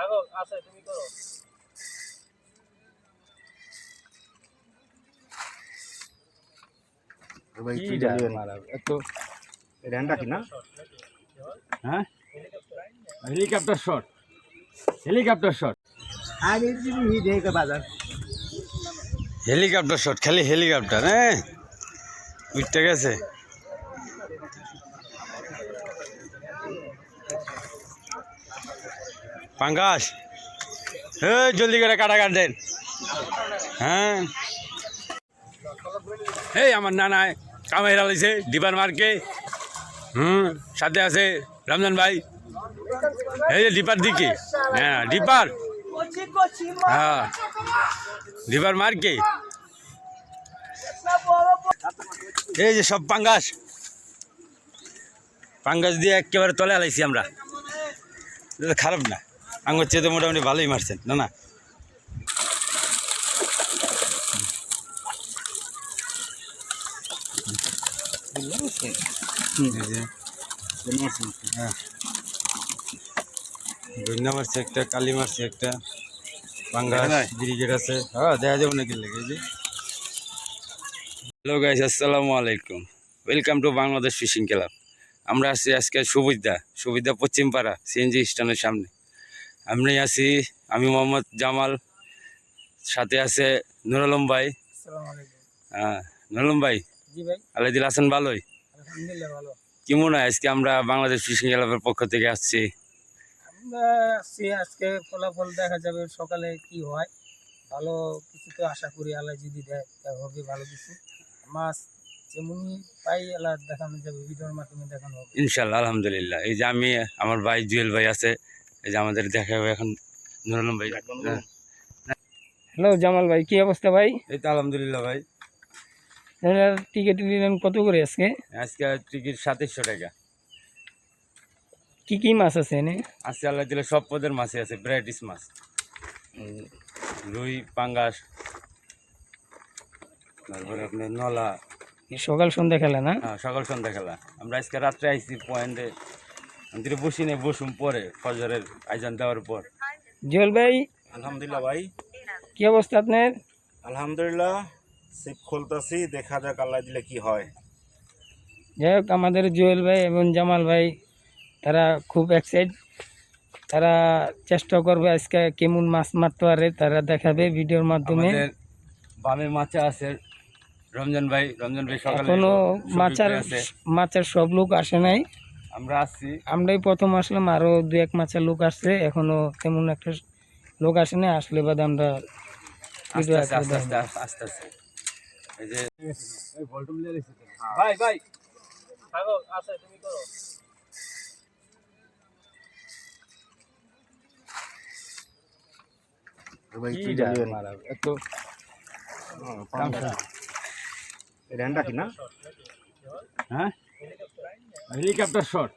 থাকো আছে তুমি করো। ভাই কি কি ডাল ডালিয়েন মারা এত এটা কি না? হ্যাঁ? হেলিকপ্টার শট হেলিকপ্টার শট আগে হি দেখে বাজার। হেলিকপ্টার শট খালি হেলিকপ্টার হ্যাঁ? উঠতে গেছে। পাঙ্গাস। হে জলদি করে কাটা কাট দেন। হ্যাঁ। এই, আমার নানায় কামাই রালাইছে ডিপার মার্কে। হুম, সাথে আছে রমজান ভাই। এই যে ডিপার দিকে। হ্যাঁ ডিপার হ্যাঁ ডিপার মার্কে। এই যে সব পাঙ্গাস। পাঙ্গাস দিয়ে একেবারে তলে আলাইছি আমরা। খারাপ না। আঙ্গুর চেয়ে তো মোটামুটি ভালোই মারছেন না না? হ্যাঁ। মারছে একটা কালি মারছে একটা পাঙ্গাস ব্রিগেড আছে। হ্যাঁ দেখা যাবে নাকি লেগে এই যে। হ্যালো গাইস আসসালামু আলাইকুম। Welcome to Bangladesh fishing club আমরা আছি আজকে সুবিধা সুবিধা পশ্চিমপাড়া সিএনজি স্ট্যান্ডের সামনে। আমি আছি। আমি মোহাম্মদ জামাল সাথে আছে নুর আলম ভাই হ্যাঁ নুর আলম ভাই। জি ভাই। আলাইদুল হাসান ভালোই? আলহামদুলিল্লাহ ভালো। কি মনে হয় আজকে আমরা বাংলাদেশ ফিশিং ক্লাবের পক্ষ থেকে আসছি? আমরা আসছি আজকে ফলাফল দেখা যাবে সকালে কি হয়। ভালো কিছু তো আশা করি আল্লাহ যদি দেয় হবে ভালো কিছু। মাছ যেমনই পাই আল্লাহ দেখানো যাবে ভিডিওর মাধ্যমে দেখানো হবে। ইনশাল্লাহ আলহামদুলিল্লাহ। এই যে আমি আমার ভাই জুয়েল ভাই আছে এই যে আমাদের দেখা হবে এখন। নুরালম ভাই হ্যাঁ। হ্যালো জামাল ভাই কি অবস্থা ভাই? এই তো আলহামদুলিল্লাহ ভাই। টিকিট নিলেন কত করে আজকে? আজকে টিকিট সাতাইশশো টাকা। কি কি মাছ আছে এনে? আজকে আল্লাহ দিলে সব পদের মাছই আছে ভ্যারাইটিস মাছ। রুই পাঙ্গাস। তারপরে আপনার নলা। সকাল সন্ধ্যা খেলা না? হ্যাঁ সকাল সন্ধ্যা খেলা। আমরা আজকে রাত্রে আইসি পয়েন্টে আমি বসি নেই বসুম পরে ফজরের আয়োজন দেওয়ার পর। জুয়েল ভাই আলহামদুলিল্লাহ ভাই। কি অবস্থা আপনার? আলহামদুলিল্লাহ সিপ খুলতাছি দেখা যাক আল্লাহ দিলে কি হয়। যাই হোক আমাদের জুয়েল ভাই এবং জামাল ভাই তারা খুব এক্সাইট তারা চেষ্টা করবে আজকে কেমন মাছ মারতে পারে তারা দেখাবে ভিডিওর মাধ্যমে। বামে মাচা আছে রমজান ভাই রমজান ভাই সকালে এখনও আছে। মাচার সব লোক আসে নাই। আমরা আসছি আমরাই প্রথম আসলাম আরও দু এক মাচার লোক আসছে এখনও তেমন একটা লোক আসে নাই আসলে বাদে আমরা আস্তে আস্তে আস্তে আস্তে আস্তে এই যে ভাই ভাই। আছে তুমি করো। এটা না? হ্যাঁ? Helicopter shot.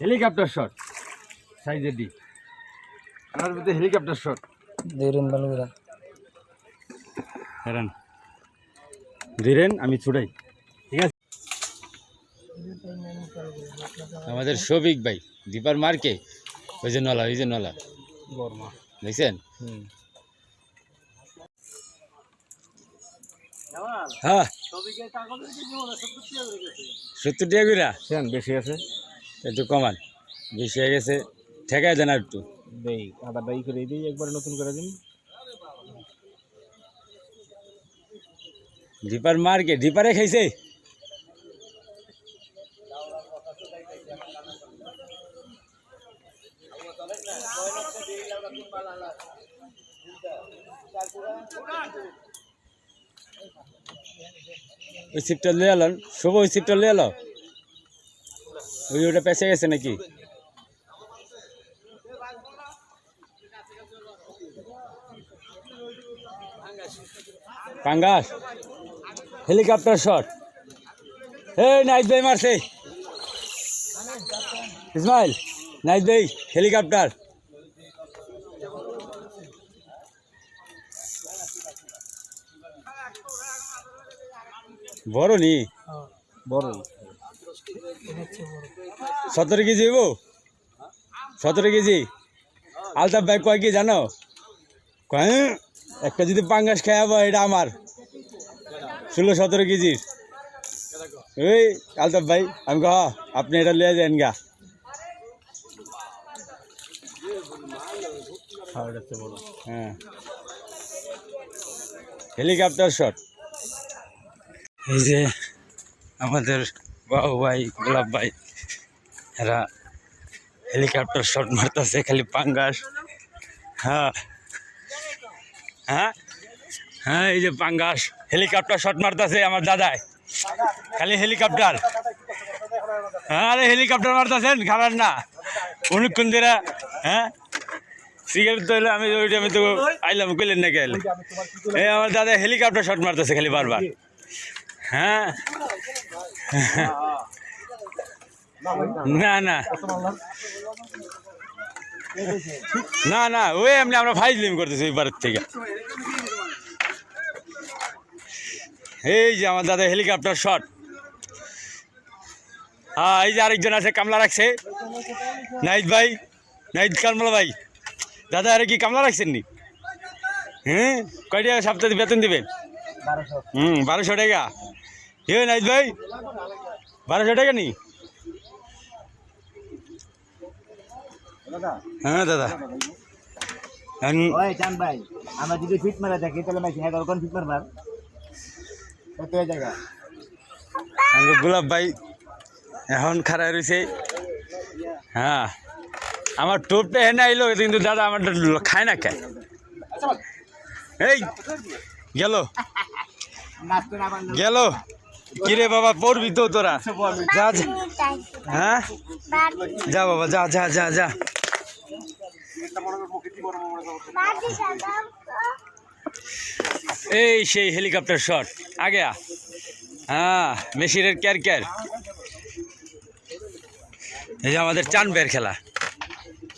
Helicopter shot. সাইজে দি আমার ভিতরে হেলিকপ্টার শট। দেরেন বালুরা। হেরান ধীরেন আমি ছুটাই। ঠিক আছে? আমাদের শফিক ভাই দীপার মার্কে ওই যে নলা ওই যে নলা। দেখছেন? হ্যাঁ সত্তর টাকা কইরা সেন বেশি আছে একটু কমান বেশি হয়ে গেছে ঠেকায় দেন আর একটু দেই আদা ডাই করে দিই একবার নতুন করে দিন ডিপার মার্কে ডিপারে খাইছে ওই সিপটা লিয়ে এলাম। শুভ, ওই সিপটা লিয়ে এলো? ওই ওটা পেঁচে গেছে নাকি? পাঙ্গাস? Helicopter shot. এই নাইট ভাই মারছে। ইসমাইল নাইট ভাই, হেলিকপ্টার। বড় নি বড় সতেরো কেজি হইব? সতেরো কেজি? আলতাফ ভাই কয় কি জানো? কয় "হ্যাঁ, একটা যদি পাঙ্গাস খাওয়াবো এটা আমার। ষোলো সতেরো কেজির এই আলতাফ ভাই আমি কহ আপনি এটা লিয়ে যান গা। হ্যাঁ। Helicopter shot. এই যে আমাদের বাবু ভাই, গোলাপ ভাই, এরা হেলিকপ্টার শট মারতেছে, খালি পাঙ্গাস। হ্যাঁ। হ্যাঁ? হ্যাঁ এই যে পাঙ্গাস। হেলিকপ্টার শট মারতেছে আমার দাদাই। খালি হেলিকপ্টার। হ্যাঁ আরে হেলিকপ্টার মারতেছেন? খাবার না। অনেকক্ষণ ধরে হ্যাঁ? সিগারেট তো আমি ওইটা আমি তো আইলাম, কইলেন না গেলে এই আমার দাদা হেলিকপ্টার শট মারতেছে খালি বারবার। হ্যাঁ। না না। না না ওই এমনি আমরা ফাইজলিম করতেছি ওই বারের থেকে। এই যে আমার দাদা হেলিকপ্টার শট। হ্যাঁ এই যে আরেকজন আছে কামলা রাখছে। নাইদ ভাই নাইদ কামলা ভাই। দাদা আরে কি কামলা রাখছেন নি? হ্যাঁ কয় টাকা সপ্তাহে বেতন দেবেন? হুম বারোশো টাকা। এ নাইদ ভাই। বারোশো টাকা নি? হ্যাঁ দাদা। ওই চান ভাই আমরা যদি ফিট মারা থাকি তাহলে মাইছি হ্যাঁ কোন ফিট মারবার কত জায়গা আমাদের গোলাপ ভাই এখন খারাপ রয়েছে হ্যাঁ। আমার টোপটা হেনে আইলো কিন্তু দাদা আমার খায় না খায় এই গেল। গেল। কিরে বাবা পড়বি তো তোরা। যা। হ্যাঁ? যা বাবা যা যা যা যা। এই সেই হেলিকপ্টার শট। আগে হ্যাঁ মেশিনের ক্যার ক্যার। এই যে আমাদের চান বের খেলা।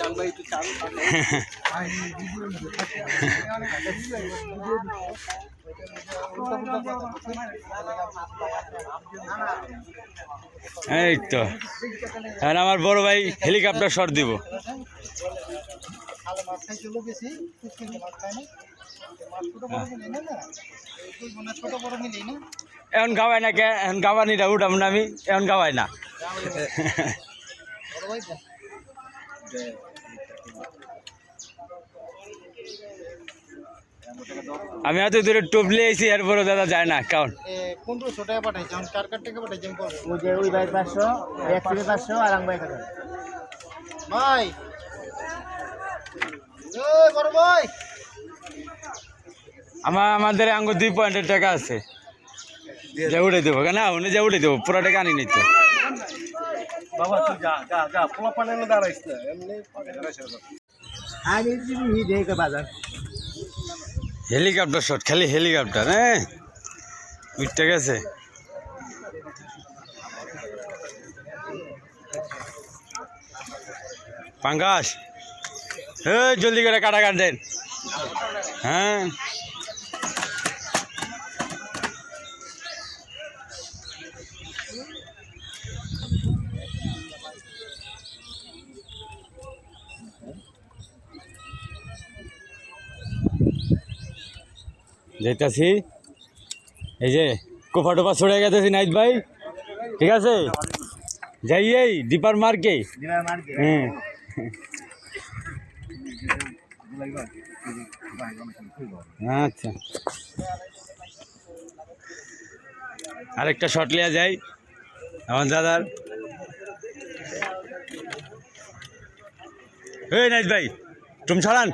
এই তো। আর আমার বড় ভাই হেলিকপ্টার শট দিব। এখন গাওয়াই না কে এখন গাওয়ানিটা উঠাম না আমি, এখন গাওয়াই না। আমি এত দূরে টুবলে আইছি এরপরও দাদা যায় না কারণ পনেরোশো টাকা পাঠাইছি আমি কার কার টাকা পাঠাইছি আমি ওই যে ওই ভাই পাঁচশো এক থেকে পাঁচশো আর আম এক হাজার ভাই বড় ভাই আমার আমাদের আঙ্গ দুই পয়েন্টের টাকা আছে যে উঠে দেবো না উনি যে উঠে দেবো পুরো টাকা আনি নিচ্ছে বাবা তুই যা যা যা পোলা পানে দাঁড়াইস না এমনি যদি বাজার হেলিকপ্টার শট খালি হেলিকপ্টার হ্যাঁ? উঠতে গেছে। পাঙ্গাস জলদি করে কাটা কাটেন হ্যাঁ? যাইতাছি এই যে কোফা টোফা ছড়ে গেতেছি নাইট ভাই। ঠিক আছে? যাই এই ডিপার মার্কে। হুম আচ্ছা। আরেকটা শট লিয়া যাই আমার দাদার। এই নাইট ভাই তুমি ছড়ান।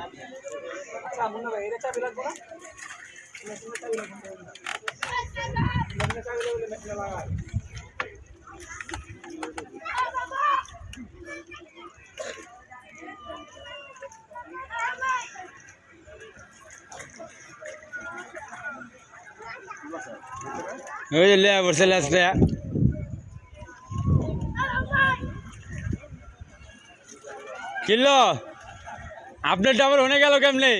ওই লাস্টে কিলো আপনার ডাবল হয়ে গেল কেমনে?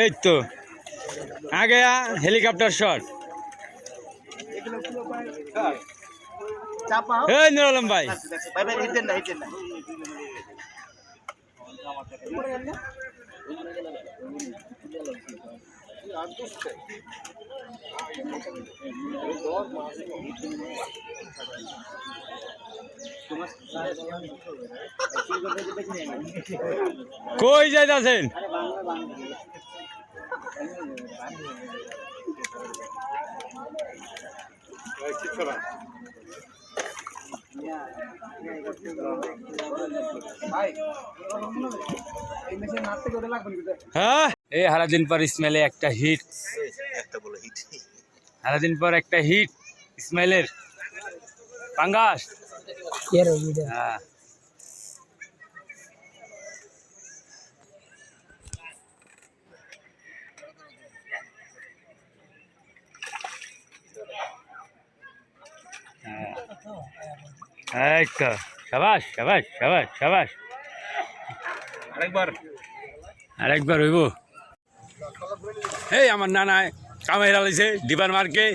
এই তো। ভাই ভাই ভাই হিটেন না হিটেন না কই যাইতাছেন? হ্যাঁ? এই হারাদিন পর ইসমাইলে একটা হিট হারাদিন পর একটা হিট ইসমাইলের পাঙ্গাস। হ্যাঁ। এই তো সাবাস সাবাস সাবাস সাবাস। আরেকবার। আরেকবার হইব। এই আমার নানা কামাই লাগাইছে ডিবার মার্কে।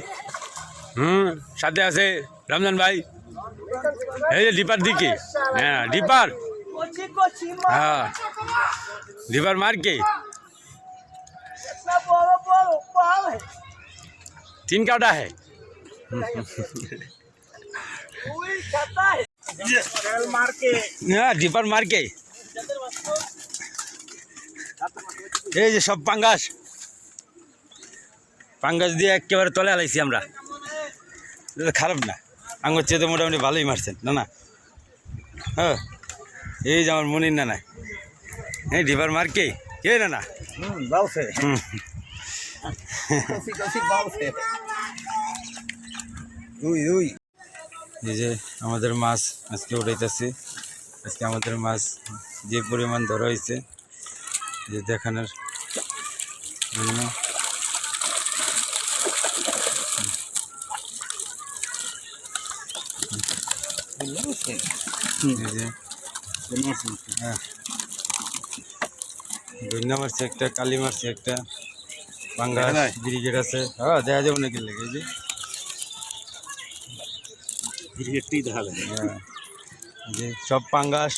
হুম সাথে আছে রমজান ভাই। এই যে ডিপার দিকে। হ্যাঁ ডিপার হ্যাঁ ডিপার মার্কে। তিন কাটা है হ্যাঁ ডিপার মার্কে এই যে সব পাঙ্গাস। পাঙ্গাস দিয়ে একেবারে তলে আলাইছি আমরা। খারাপ না। আঙ্গুর চেয়ে তো মোটামুটি ভালোই মারছেন না না? হ্যাঁ এই যে আমার মনির না না এই ডিবার মার কে না না হুম। দুই দুই এই যে আমাদের মাছ আজকে উঠাইতেছি। আজকে আমাদের মাছ যে পরিমাণ ধরা হয়েছে যে দেখানোর জন্য। এই যে হ্যাঁ। গন্যা মারছে একটা, কালি মারছে একটা বাঙ্গা ব্রিগেড আছে। হ্যাঁ দেখা যাবে নাকি লেগে? যে হ্যাঁ। যে সব পাঙ্গাস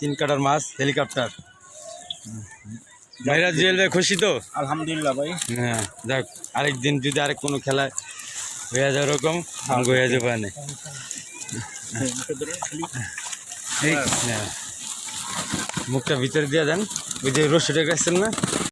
তিন কাটার মাছ হেলিকপ্টার। ভাইরা জুয়েল ভাই খুশি তো? আলহামদুলিল্লাহ ভাই। হ্যাঁ যাক আরেকদিন যদি আরেক কোনো খেলায় হয়ে যায় ওরকম হয়ে যাবে না। হ্যাঁ। মুখটা ভিতরে দিয়ে দেন ওই যে রসিটা গেছেন না?